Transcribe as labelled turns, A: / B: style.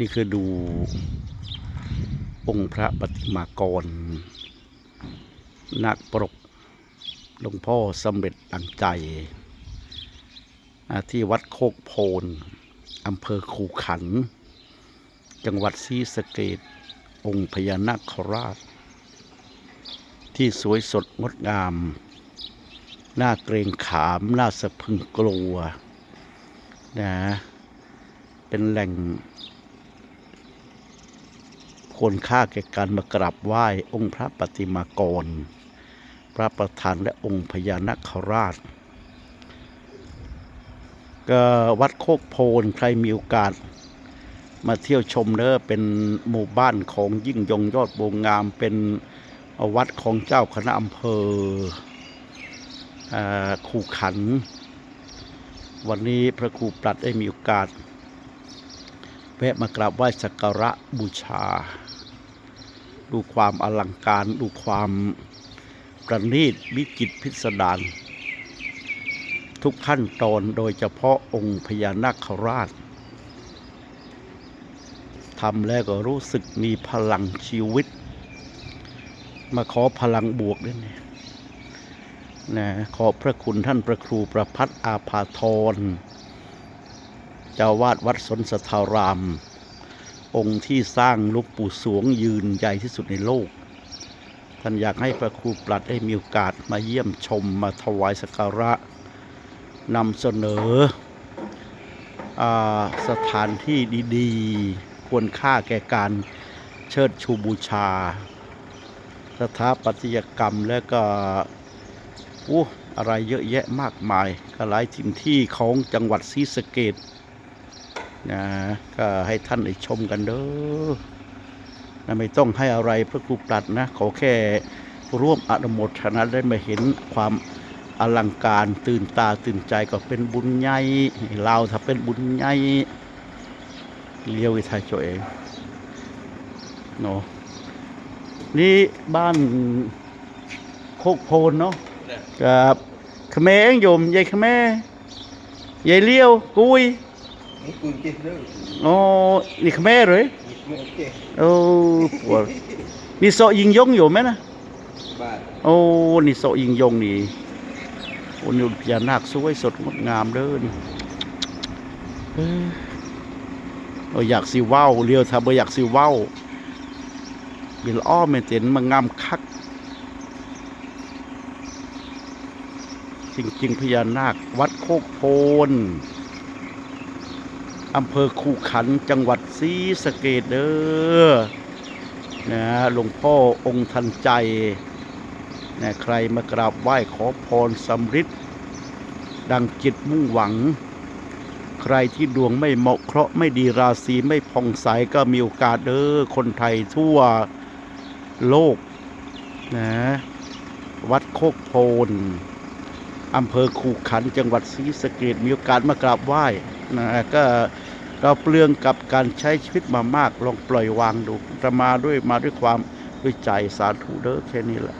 A: นี่คือดูองค์พระปฏิมากรนักปรกหลวงพ่อสำเร็จดังใจ ที่วัดโคกโพนอำเภอคูขัน จังหวัดศรีสะเกดองค์พญานาคราช ที่สวยสดงดงามน่าเกรงขามน่าสะพึงกลัวนะเป็นแหล่ง ควรค่าแก่การมากราบไหว้องค์พระปฏิมากร พระประธานและองค์พญานาคราชก็วัดโคกโพนใครมีโอกาส มาเที่ยวชมเด้อเป็นหมู่บ้านของยิ่งยงยอดบวงงามเป็นวัดของเจ้าคณะอำเภอขุขัน วันนี้พระครูปรัดได้มีโอกาส แวะมากราบไหว้สักการะบูชา ดูความอลังการ ดูความประณีตวิจิตรพิสดารทุกขั้นตอนโดยเฉพาะองค์พญานาคราชทำแล้วก็รู้สึกมีพลังชีวิต มาขอพลังบวกด้วยเนี่ยนะขอพระคุณท่านพระครูประพัฒอาภาธร เจ้าวาดวัดสนสถาราม องค์ที่สร้างลูกปู่สวงยืนใหญ่ที่สุดในโลก ท่านอยากให้พระครูปลัดได้มีโอกาสมาเยี่ยมชมมาถวายสักการะนำเสนออสถานที่ดีๆ ควรค่าแก่การเชิดชูบูชา สถาปัตยกรรมและก็อู้อะไรเยอะแยะมากมายก็หลายถิ่นที่ของจังหวัดศรีสะเกด นะก็ให้ท่านได้ชมกันเด้อนะไม่ต้องให้อะไรพระครูปลัดนะขอแค่ร่วมอนุโมทนาได้มาเห็นความอลังการตื่นตาตื่นใจก็เป็นบุญใหญ่เราถ้าเป็นบุญใหญ่เลี้ยววิทายตัวเองเนาะนี่บ้านโคกโพนเนาะกับเขมรโยมยายเขมรยายเลี้ยว กุย โอ้นี่เขมรเลย
B: Một chết
A: โอ้ปวดนี่โซยิงยงอยู่ไหมนะ
B: Ba
A: โอ้นี่โซยิงยงนี่โอ้นี่พญานาคสวยสดงดงามเด้อนี่เอ้ยเราอยากสิเว้าเรียวถ้าบ่อยากสิเว้าบิลอ้อแม่นเต็นมางามคัก จริงๆพญานาควัดโคกโพน อำเภอคูขันจังหวัดศรีสะเกดเด้อนะหลวงพ่อองค์ทันใจนะใครมากราบไหว้ขอพรสำริดดังจิตมุ่งหวัง ใครที่ดวงไม่เหมาะเคราะห์ไม่ดีราศีไม่ผ่องใสก็มีโอกาสเด้อคนไทยทั่วโลกนะวัดโคกโพนอำเภอคูขันจังหวัดศรีสะเกดมีโอกาสมากราบไหว้นะก็ เราเปลืองกับการใช้ชีวิตมามากลองปล่อยวางดูจะมาด้วยมาด้วยความด้วยใจสาธุเด้อแค่นี้แหละ